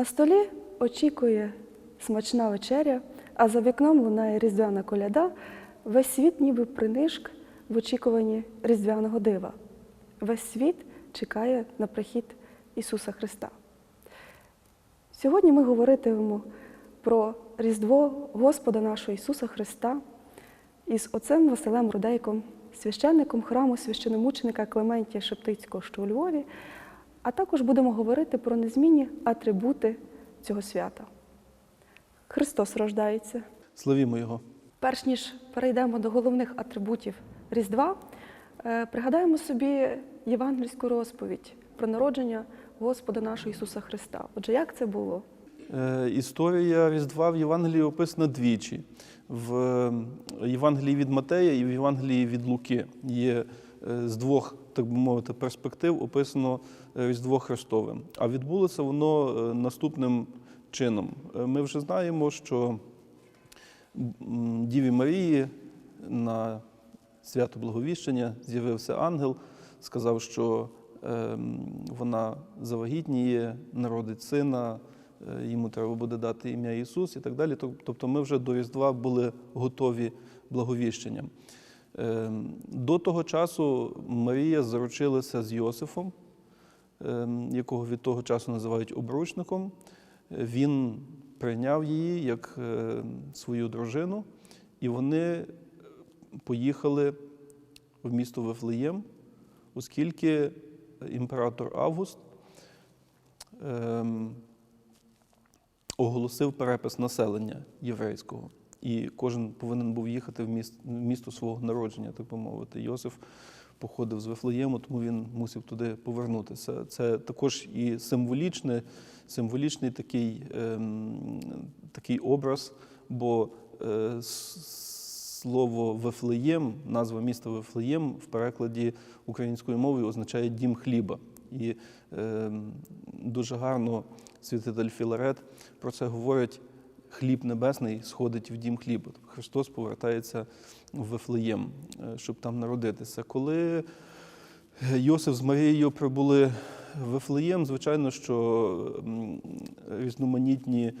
На столі очікує смачна вечеря, а за вікном лунає різдвяна коляда. Весь світ ніби принишк в очікуванні різдвяного дива. Весь світ чекає на прихід Ісуса Христа. Сьогодні ми говоритимемо про Різдво Господа нашого Ісуса Христа із отцем Василем Рудейком, священником храму священомученика Клементія Шептицького, що у Львові, а також будемо говорити про незмінні атрибути цього свята. Христос рождається. Славімо Його. Перш ніж перейдемо до головних атрибутів Різдва, е, пригадаємо собі євангельську розповідь про народження Господа нашого Ісуса Христа. Отже, як це було? Е, Історія Різдва в Євангелії описана двічі. В е, Євангелії від Матея і в Євангелії від Луки. Є з двох, так би мовити, перспектив описано е, Різдво Христове. А відбулося воно е, наступним чином. Е, Ми вже знаємо, що Діві Марії на свято Благовіщення з'явився ангел, сказав, що вона завагітніє, народить сина, йому треба буде дати ім'я Ісус і так далі. Тобто ми вже до Різдва були готові благовіщенням. Ем, До того часу Марія заручилася з Йосифом, ем, якого від того часу називають обручником. Він прийняв її як е, свою дружину, і вони поїхали в місто Вифлеєм, оскільки імператор Август ем, оголосив перепис населення єврейського. І кожен повинен був їхати в міс- в місто свого народження, так би мовити. Йосиф походив з Вифлеєму, тому він мусив туди повернутися. Це також і символічне, символічний такий, ем, такий образ, бо е, слово Вифлеєм, назва міста Вифлеєм в перекладі українською мовою означає дім хліба. І е, дуже гарно святитель Філарет про це говорить. Хліб небесний сходить в дім хліба. Тобто Христос повертається в Вифлеєм, е, щоб там народитися. Коли Йосиф з Марією прибули в Вифлеєм, звичайно, що різноманітні е,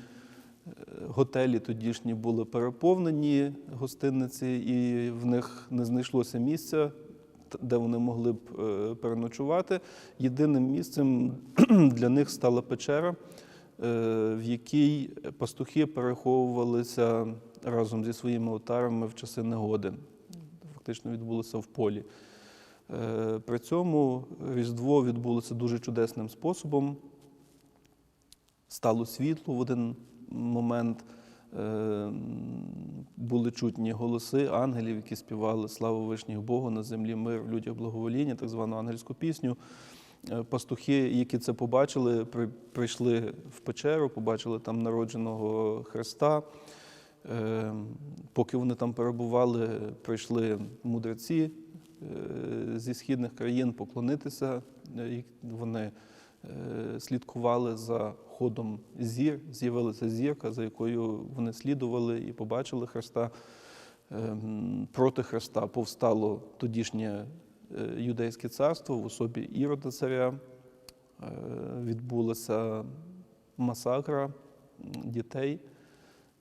готелі тодішні були переповнені гостинниці, і в них не знайшлося місця, де вони могли б е, переночувати. Єдиним місцем для них стала печера, в якій пастухи переховувалися разом зі своїми отарами в часи негоди. Фактично відбулося в полі. Е, При цьому Різдво відбулося дуже чудесним способом. Стало світло в один момент. Е, Були чутні голоси ангелів, які співали Славу вишніх Богу на землі мир, людях благовоління, так звану ангельську пісню. Е, Пастухи, які це побачили, при- прийшли в печеру, побачили там народженого Христа. Е, Поки вони там перебували, прийшли мудреці е, зі східних країн поклонитися. Вони слідкували за ходом зір, з'явилася зірка, за якою вони слідували і побачили Христа. Ем, Проти Христа повстало тодішнє юдейське царство в особі Ірода царя. Е, Відбулася масакра дітей.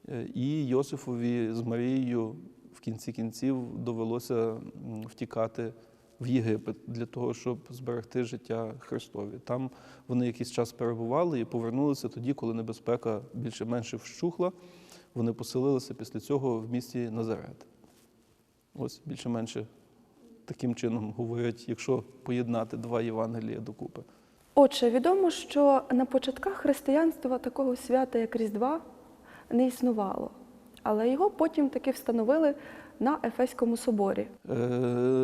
Е, І Йосифові з Марією в кінці кінців довелося втікати в Єгипет для того, щоб зберегти життя Христові. Там вони якийсь час перебували і повернулися тоді, коли небезпека більше-менше вщухла. Вони поселилися після цього в місті Назарет. Ось більше-менше таким чином говорять, якщо поєднати два Євангелія докупи. Отже, відомо, що на початках християнства такого свята, як Різдва, не існувало. Але його потім таки встановили на Ефеському соборі. Е,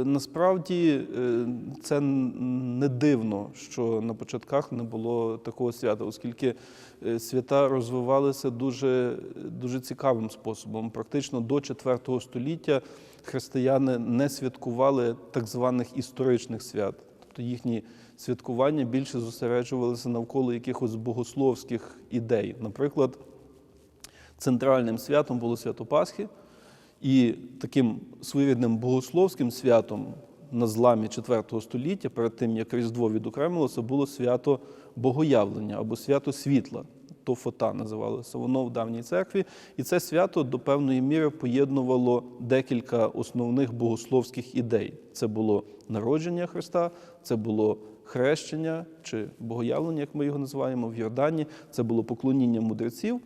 насправді е, це не дивно, що на початках не було такого свята, оскільки е, свята розвивалися дуже, дуже цікавим способом. Практично до IV століття християни не святкували так званих історичних свят. Тобто їхні святкування більше зосереджувалися навколо якихось богословських ідей. Наприклад, центральним святом було свято Пасхи. І таким своєрідним богословським святом на зламі IV століття, перед тим як Різдво відокремилося, було свято Богоявлення або свято світла. Тофота називалося воно в давній церкві. І це свято до певної міри поєднувало декілька основних богословських ідей. Це було народження Христа, це було хрещення чи богоявлення, як ми його називаємо, в Йордані, це було поклоніння мудреців,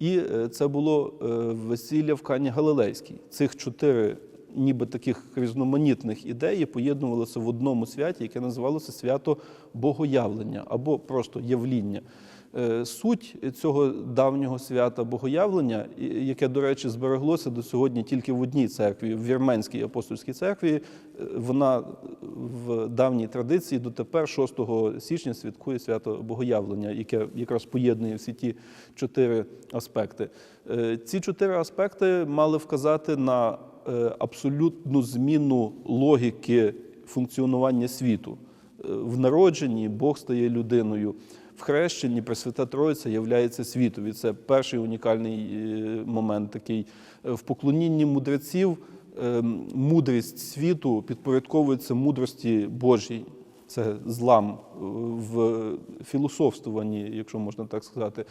і е, це було е, весілля в Кані Галилейській. Цих чотири ніби таких різноманітних ідеї поєднувалися в одному святі, яке називалося свято Богоявлення або просто явління. Е, Суть цього давнього свята Богоявлення, яке, до речі, збереглося до сьогодні тільки в одній церкві, в Вірменській апостольській церкві, е, вона в давній традиції дотепер 6 січня святкує свято Богоявлення, яке якраз поєднує всі ті чотири аспекти. Е, Ці чотири аспекти мали вказати на абсолютну зміну логіки функціонування світу. В народженні Бог стає людиною. В хрещенні Пресвята Троїця являється світові. Це перший унікальний е, момент такий. Е, В поклонінні мудреців е, мудрість світу підпорядковується мудрості Божій. Це злам в філософствуванні, якщо можна так сказати.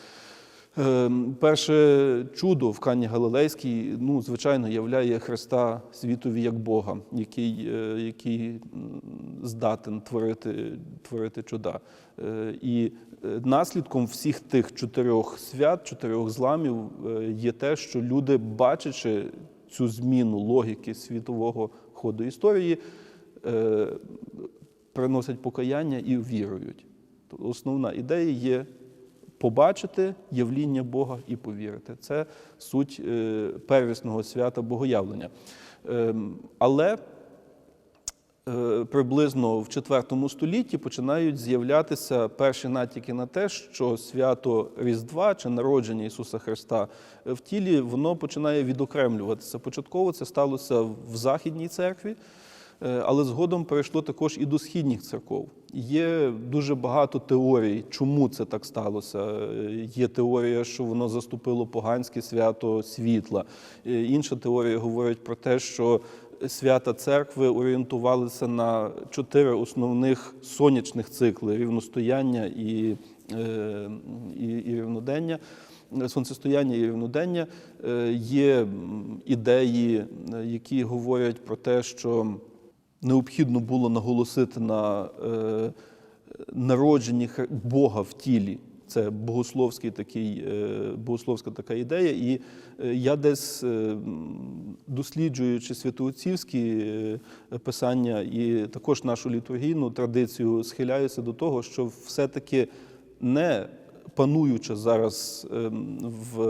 Е, Перше чудо в Кані Галилейській, ну, звичайно, являє Христа світові як Бога, який, е, який здатен творити, творити чуда. Е, І е, наслідком всіх тих чотирьох свят, чотирьох зламів є те, що люди, бачачи цю зміну логіки світового ходу історії, приносять покаяння і вірують. Основна ідея є побачити явління Бога і повірити. Це суть е, первісного свята Богоявлення. Ем, Але е, приблизно в IV столітті починають з'являтися перші натяки на те, що свято Різдва чи народження Ісуса Христа в тілі воно починає відокремлюватися. Початково це сталося в Західній церкві. Е, Але згодом перейшло також і до східних церков. Є дуже багато теорій, чому це так сталося. Е, Є теорія, що воно заступило поганське свято світла. Е, Інша теорія говорить про те, що свята церкви орієнтувалися на чотири основних сонячних цикли: рівностояння і, і, і рівнодення. Сонцестояння і рівнодення є ідеї, які говорять про те, що необхідно було наголосити на е, народженні Бога в тілі. Це богословський такий, е, богословська така ідея. І е, я десь, е, досліджуючи святоотцівські писання і також нашу літургійну традицію, схиляюся до того, що все-таки не пануюча зараз ем, в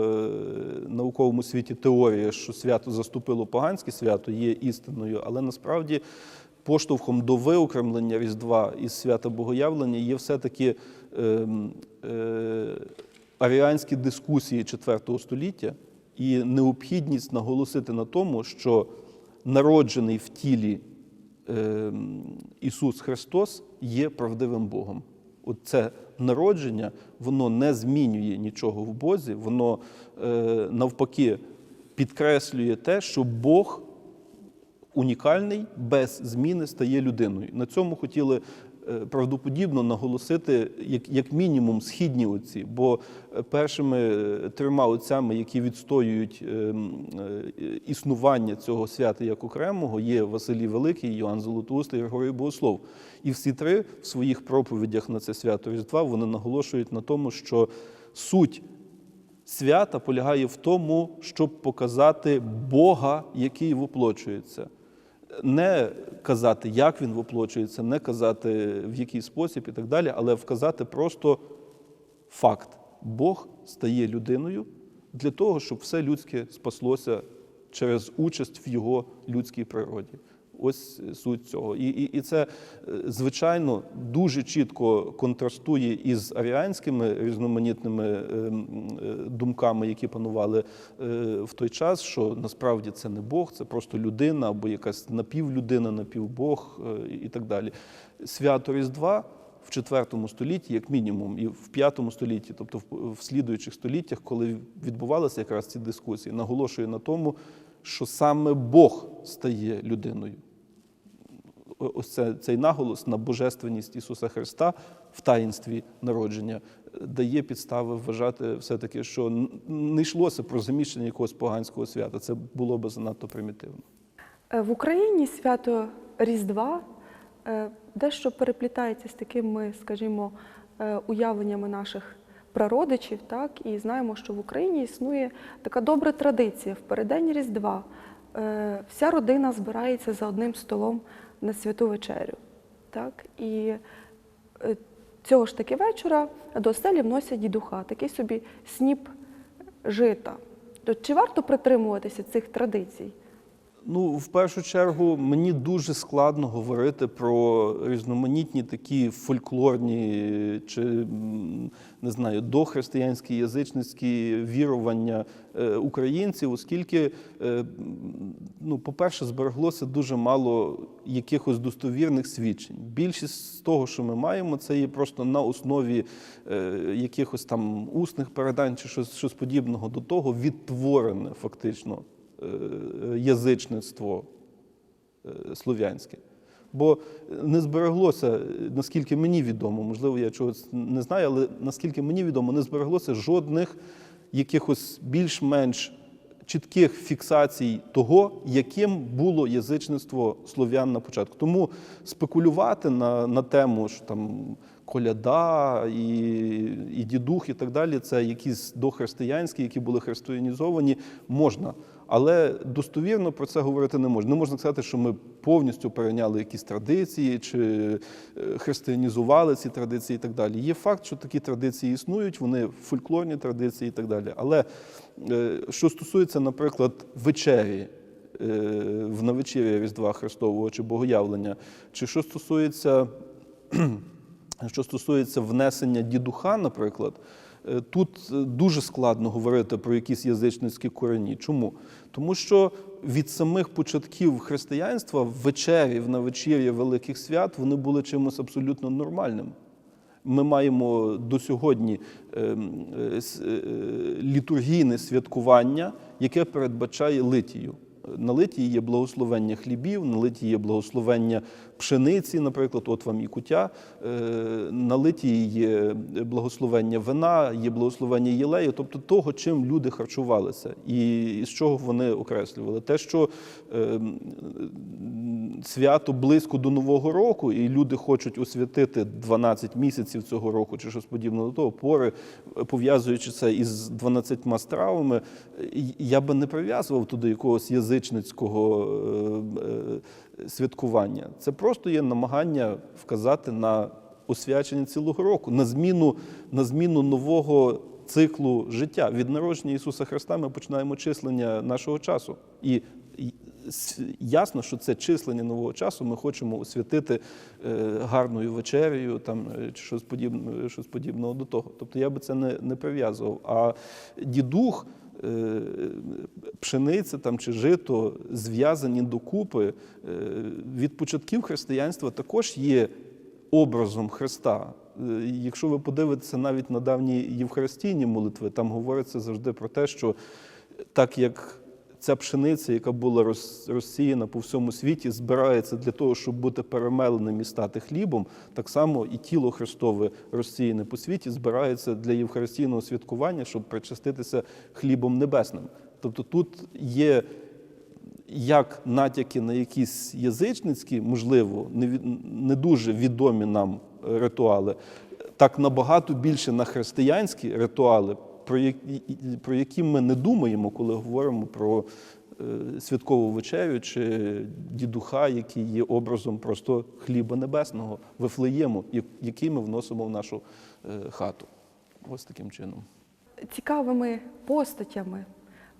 науковому світі теорія, що свято заступило поганське свято, є істинною, але насправді поштовхом до виокремлення Різдва із свята Богоявлення є все-таки ем, е, аріанські дискусії IV століття і необхідність наголосити на тому, що народжений в тілі ем, Ісус Христос є правдивим Богом. От це народження, воно не змінює нічого в Бозі, воно е, навпаки підкреслює те, що Бог унікальний, без зміни стає людиною. На цьому хотіли е, правдоподібно наголосити, як, як мінімум, східні отці, бо е, першими е, трьома отцями, які відстоюють е, е, існування цього свята як окремого, є Василій Великий, Йоанн Золотоуст і Григорій Богослов. І всі три в своїх проповідях на це свято Різдва вони наголошують на тому, що суть свята полягає в тому, щоб показати Бога, який воплочується. Не казати, як він воплочується, не казати в який спосіб і так далі, але вказати просто факт: Бог стає людиною для того, щоб все людське спаслося через участь в його людській природі. Ось суть цього. І, і, і це, е, звичайно, дуже чітко контрастує із аріанськими різноманітними ем, е, думками, які панували е, в той час, що насправді це не Бог, це просто людина або якась напівлюдина, напівбог е, і так далі. Свято Різдва в IV столітті, як мінімум, і в V столітті, тобто в слідуючих століттях, коли відбувалися якраз ці дискусії, наголошує на тому, що саме Бог стає людиною. Ось це, цей наголос на божественність Ісуса Христа в таїнстві народження е, дає підстави вважати все-таки, що не йшлося про заміщення якогось поганського свята. Це було би занадто примітивно. Е, В Україні свято Різдва е, дещо переплітається з такими, скажімо, уявленнями наших прародичів, так і знаємо, що в Україні існує така добра традиція. В переддень Різдва вся родина збирається за одним столом на святу вечерю. Так? І е, цього ж таки вечора до оселі вносять дідуха, такий собі сніп жита. То чи варто притримуватися цих традицій? Ну, в першу чергу, мені дуже складно говорити про різноманітні такі фольклорні чи не знаю, дохристиянські язичницькі вірування е, українців, оскільки, е, ну, по-перше, збереглося дуже мало якихось достовірних свідчень. Більшість з того, що ми маємо, це є просто на основі е, якихось там усних передань чи щось, щось подібного до того, відтворене фактично язичництво е, слов'янське. Бо не збереглося, е, наскільки мені відомо, можливо, я чогось не знаю, але наскільки мені відомо, не збереглося жодних якихось більш-менш чітких фіксацій того, яким було язичництво слов'ян на початку. Тому спекулювати на, на тему, що там коляда і, і дідух, і так далі, це якісь дохристиянські, які були християнізовані, можна. Але достовірно про це говорити не можна. Не можна сказати, що ми повністю перейняли якісь традиції чи е, християнізували ці традиції і так далі. Є факт, що такі традиції існують, вони фольклорні традиції і так далі. Але е, що стосується, наприклад, вечері, е, в навечір'я Різдва Христового чи Богоявлення, чи що стосується що стосується внесення дідуха, наприклад, тут е, дуже складно говорити про якісь язичницькі корені. Чому? Тому що від самих початків християнства вечері на вечір'я великих свят вони були чимось абсолютно нормальним. Ми маємо до сьогодні е, е, літургійне святкування, яке передбачає литію. На литії є благословення хлібів, на литії є благословення пшениці, наприклад, от вам і куття. Е, На є благословення вина, є благословення єлею, тобто того, чим люди харчувалися, і з чого вони окреслювали. Те, що ем, свято близько до Нового року, і люди хочуть освятити 12 місяців цього року чи щось подібне до того, пори, пов'язуючи це із 12 стравами, е, я би не прив'язував туди якогось язичницького е, святкування. Це просто є намагання вказати на освячення цілого року, на зміну, на зміну нового циклу життя. Від народження Ісуса Христа ми починаємо числення нашого часу. І ясно, що це числення нового часу ми хочемо освятити е, гарною вечерею там, е, чи щось, подібне, щось подібного до того. Тобто я би це не, не прив'язував. А дідух, пшениця там, чи жито зв'язані докупи е, від початків християнства також є образом Христа. Е, Якщо ви подивитеся навіть на давні євхаристійні молитви, там говориться завжди про те, що так як ця пшениця, яка була роз- розсіяна по всьому світі, збирається для того, щоб бути перемеленим і стати хлібом, так само і тіло Христове розсіяне по світі збирається для євхаристійного святкування, щоб причаститися хлібом небесним. Тобто тут є як натяки на якісь язичницькі, можливо, не, не дуже відомі нам ритуали, так набагато більше на християнські ритуали, про які, про які ми не думаємо, коли говоримо про е, святкову вечерю чи дідуха, який є образом просто хліба небесного, вифлеєму, який ми вносимо в нашу е, хату. Ось таким чином. Цікавими постатями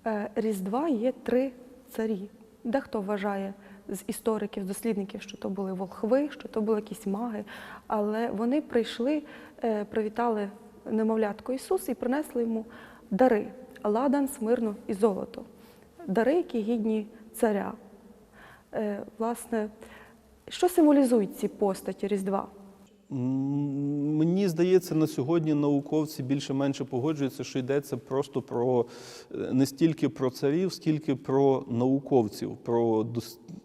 е, Різдва є три царі. Дехто вважає з істориків, дослідників, що то були волхви, що то були якісь маги, але вони прийшли, привітали немовлятко Ісус і принесли йому дари ладан, смирну і золото. Дари, які гідні царя. Е, Власне, що символізують ці постаті Різдва? Мені здається, на сьогодні науковці більше-менше погоджуються, що йдеться просто про е, не стільки про царів, скільки про науковців, про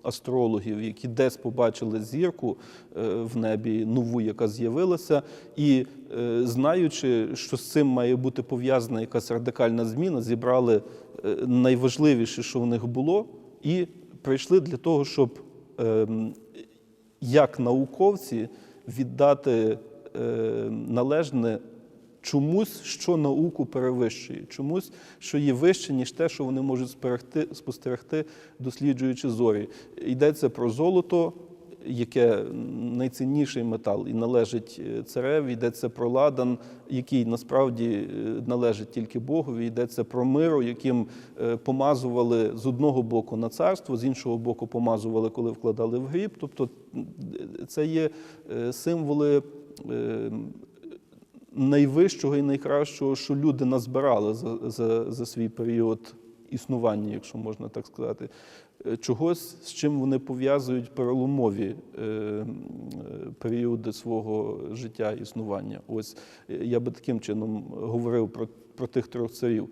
астрологів, які десь побачили зірку е, в небі нову, яка з'явилася, і е, знаючи, що з цим має бути пов'язана якась радикальна зміна, зібрали найважливіше, що в них було, і прийшли для того, щоб ем, як науковці віддати е, належне чомусь, що науку перевищує, чомусь, що є вище, ніж те, що вони можуть спостерегти, спостерегти досліджуючи зорі. Йдеться про золото, яке найцінніший метал і належить е, цареві, йдеться про ладан, який насправді е, належить тільки Богові, йдеться про миру, яким е, помазували з одного боку на царство, з іншого боку помазували, коли вкладали в гріб. Тобто це є символи найвищого і найкращого, що люди назбирали за, за, за свій період існування, якщо можна так сказати. Чогось, з чим вони пов'язують переломові е, е, періоди свого життя існування. Ось е, я би таким чином говорив про, про тих трьох царів.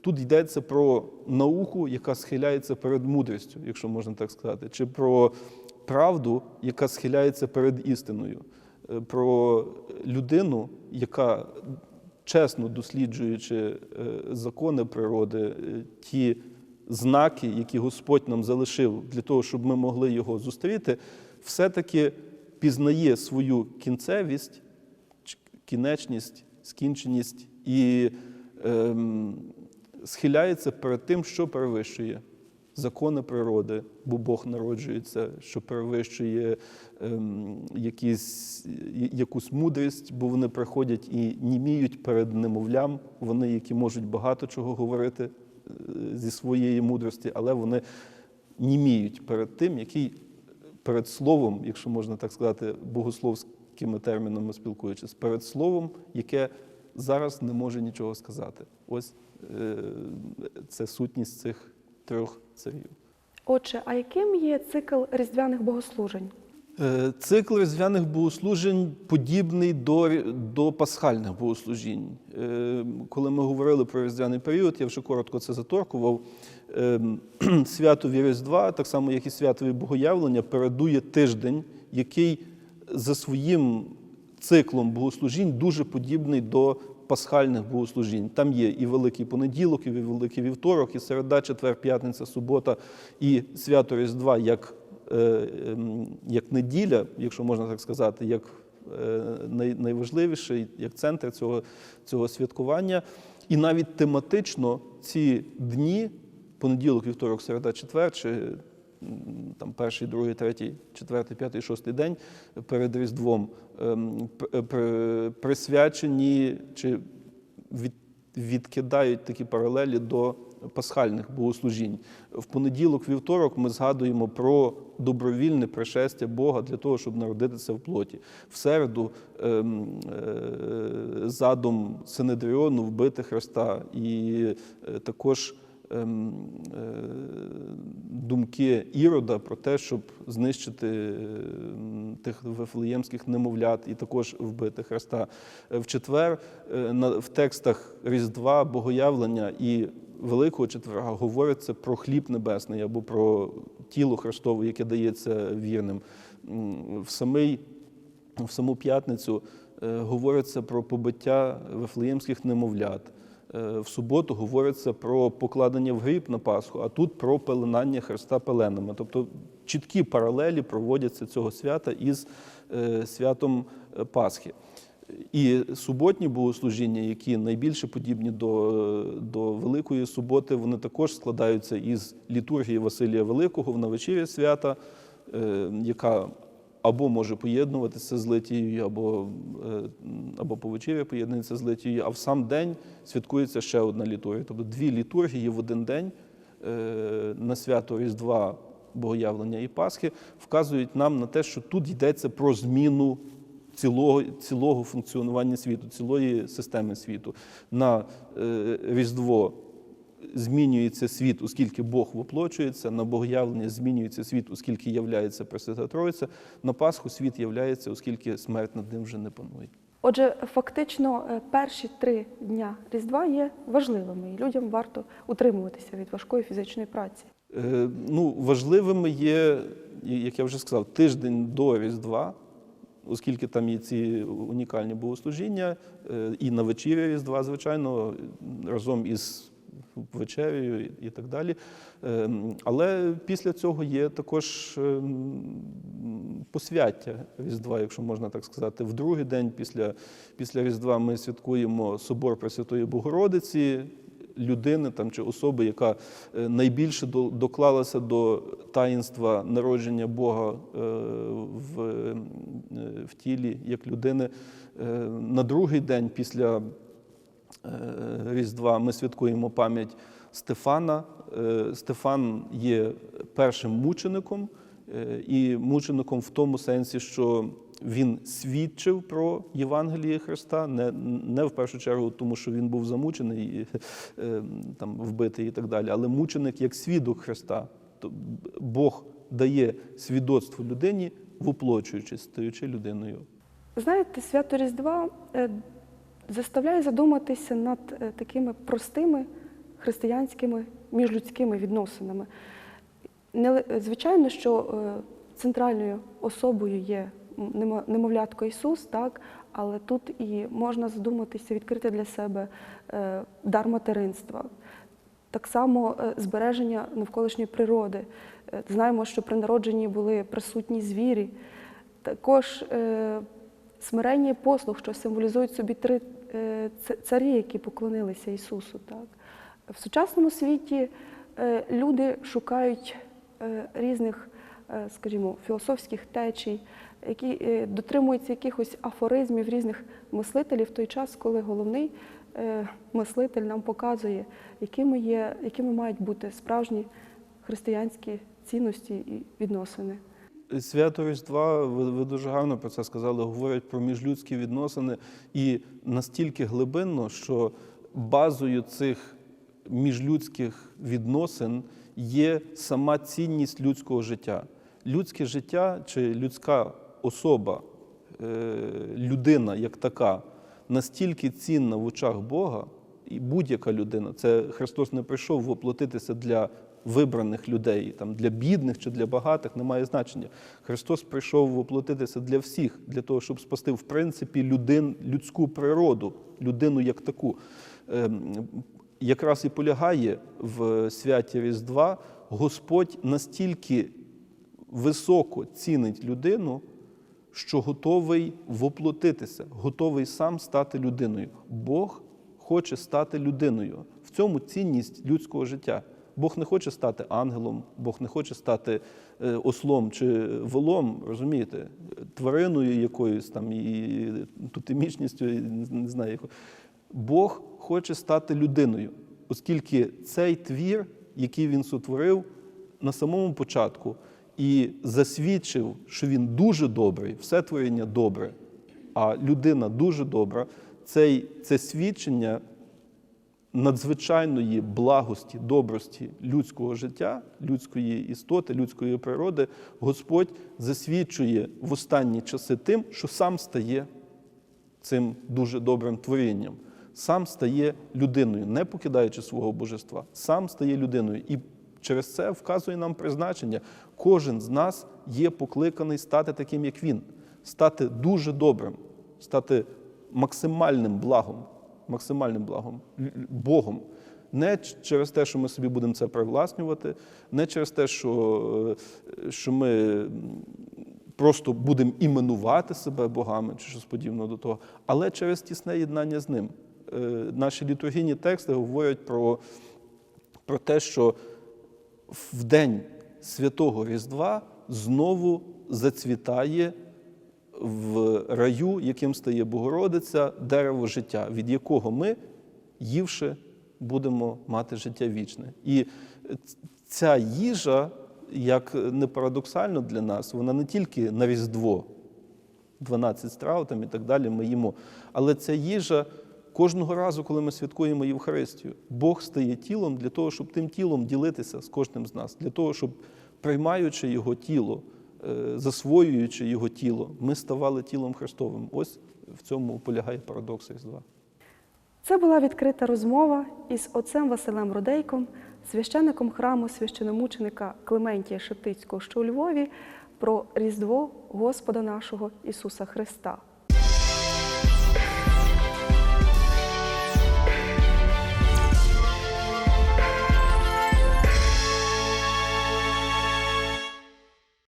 Тут йдеться про науку, яка схиляється перед мудрістю, якщо можна так сказати, чи про правду, яка схиляється перед істиною, про людину, яка чесно досліджуючи закони природи, ті знаки, які Господь нам залишив для того, щоб ми могли його зустріти, все-таки пізнає свою кінцевість, кінечність, скінченість і ем, схиляється перед тим, що перевищує закони природи, бо Бог народжується, що перевищує ем, якісь, якусь мудрість, бо вони приходять і німіють перед немовлям, вони, які можуть багато чого говорити зі своєї мудрості, але вони німіють перед тим, який перед словом, якщо можна так сказати, богословськими термінами спілкуючись, перед словом, яке зараз не може нічого сказати. Ось е, це сутність цих трьох царів. Отже, а яким є цикл різдвяних богослужень? Е, Цикл різдвяних богослужень подібний до, до пасхальних богослужінь. Е, Коли ми говорили про різдвяний період, я вже коротко це заторкував. е, Святові Різдва, так само як і святові Богоявлення, передує тиждень, який за своїм циклом богослужінь дуже подібний до пасхальних богослужінь. Там є і Великий понеділок, і Великий вівторок, і середа, четвер, п'ятниця, субота, і свято Різдва як, ем, як неділя, якщо можна так сказати, як е, найважливіший, як центр цього, цього святкування. І навіть тематично ці дні, понеділок, вівторок, середа, четвер, чи там перший, другий, третій, четвертий, п'ятий, шостий день перед Різдвом ем, при- присвячені чи від, відкидають такі паралелі до пасхальних богослужінь. В понеділок, вівторок ми згадуємо про добровільне пришестя Бога для того, щоб народитися в плоті. В середу ем, е, задум Синедріону вбити Христа і е, також думки Ірода про те, щоб знищити ем, тих вифлеємських немовлят і також вбити Христа. Е, В четвер е, в текстах Різдва, Богоявлення і Великого четверга говориться про хліб небесний або про тіло Христове, яке дається вірним. В самий в саму п'ятницю е, говориться про побиття вифлеємських немовлят. Е, В суботу говориться про покладення в гріб на Пасху, а тут про пеленання Христа пеленами. Тобто чіткі паралелі проводяться цього свята із е, святом е, Пасхи. І суботні богослужіння, які найбільше подібні до, до Великої суботи, вони також складаються із літургії Василія Великого в навечір'я свята, яка або може поєднуватися з литією, або, е, або по вечері поєднується з литією, а в сам день святкується ще одна літургія. Тобто дві літургії в один день е, на свято Різдва, Богоявлення і Пасхи вказують нам на те, що тут йдеться про зміну цілого, цілого функціонування світу, цілої системи світу. На е, Різдво змінюється світ, оскільки Бог воплочується, на Богоявлення змінюється світ, оскільки являється Пресвята Троїця, на Пасху світ являється, оскільки смерть над ним вже не панує. Отже, фактично е, перші три дня Різдва є важливими, і людям варто утримуватися від важкої фізичної праці. Е, Ну, важливими є, як я вже сказав, тиждень до Різдва, оскільки там є ці унікальні богослужіння, е, і на вечіря Різдва, звичайно, разом із вечерею і так далі. Е, Але після цього є також е, посвяття Різдва, якщо можна так сказати. В другий день після, після Різдва ми святкуємо собор Пресвятої Богородиці, людини там чи особи, яка е, найбільше доклалася до таїнства народження Бога е, в, е, в тілі як людини. На другий день після Різдва ми святкуємо пам'ять Стефана. Е, Стефан є першим мучеником, е, і мучеником в тому сенсі, що він свідчив про Євангеліє Христа, не, не в першу чергу, тому що він був замучений, і, е, там, вбитий і так далі, але мученик як свідок Христа. Бог дає свідоцтво людині, воплочуючись, стаючи людиною. Знаєте, свято Різдва е, заставляє задуматися над е, такими простими християнськими міжлюдськими відносинами. Звичайно, що е, центральною особою є немовлятко Ісус, так, але тут і можна задуматися, відкрити для себе е, дар материнства. Так само е, збереження навколишньої природи. Е, Знаємо, що при народженні були присутні звірі. Також е, смирення і послуг, що символізують собі три е, царі, які поклонилися Ісусу. Так? В сучасному світі е, люди шукають е, різних, скажімо, філософських течій, які дотримуються якихось афоризмів різних мислителів в той час, коли головний мислитель нам показує, якими, є, якими мають бути справжні християнські цінності і відносини. Свято Різдва, ви, ви дуже гарно про це сказали, говорять про міжлюдські відносини і настільки глибинно, що базою цих міжлюдських відносин є сама цінність людського життя. Людське життя чи людська особа, е, людина як така, настільки цінна в очах Бога, і будь-яка людина, це Христос не прийшов воплотитися для вибраних людей, там, для бідних чи для багатих, немає значення. Христос прийшов воплотитися для всіх, для того, щоб спасти, в принципі, людин, людську природу, людину як таку. Ем, Якраз і полягає в святі Різдва, Господь настільки високо цінить людину, що готовий воплотитися, готовий сам стати людиною. Бог хоче стати людиною. В цьому цінність людського життя. Бог не хоче стати ангелом, Бог не хоче стати е, ослом чи волом, розумієте, твариною якоюсь там і тутемічністю, і не знаю якою. Бог хоче стати людиною, оскільки цей твір, який він сотворив на самому початку, і засвідчив, що він дуже добрий, все творіння добре, а людина дуже добра, цей, це свідчення надзвичайної благості, добрості людського життя, людської істоти, людської природи, Господь засвідчує в останні часи тим, що сам стає цим дуже добрим творінням, сам стає людиною, не покидаючи свого божества, сам стає людиною. І через це вказує нам призначення. Кожен з нас є покликаний стати таким, як він, стати дуже добрим, стати максимальним благом, максимальним благом, Богом. Не через те, що ми собі будемо це привласнювати, не через те, що, е, що ми просто будемо іменувати себе богами чи щось подібне до того, але через тісне єднання з ним. Е, Наші літургійні тексти говорять про, про те, що в день святого Різдва знову зацвітає в раю, яким стає Богородиця, дерево життя, від якого ми, ївши, будемо мати життя вічне. І ця їжа, як не парадоксально для нас, вона не тільки на Різдво, 12 страв там і так далі ми їмо, але ця їжа кожного разу, коли ми святкуємо Євхаристію, Бог стає тілом для того, щоб тим тілом ділитися з кожним з нас, для того, щоб приймаючи його тіло, засвоюючи його тіло, ми ставали тілом Христовим. Ось в цьому полягає парадокс Різдва. Це була відкрита розмова із отцем Василем Рудейком, священником храму священомученика Клементія Шептицького, що у Львові, про Різдво Господа нашого Ісуса Христа.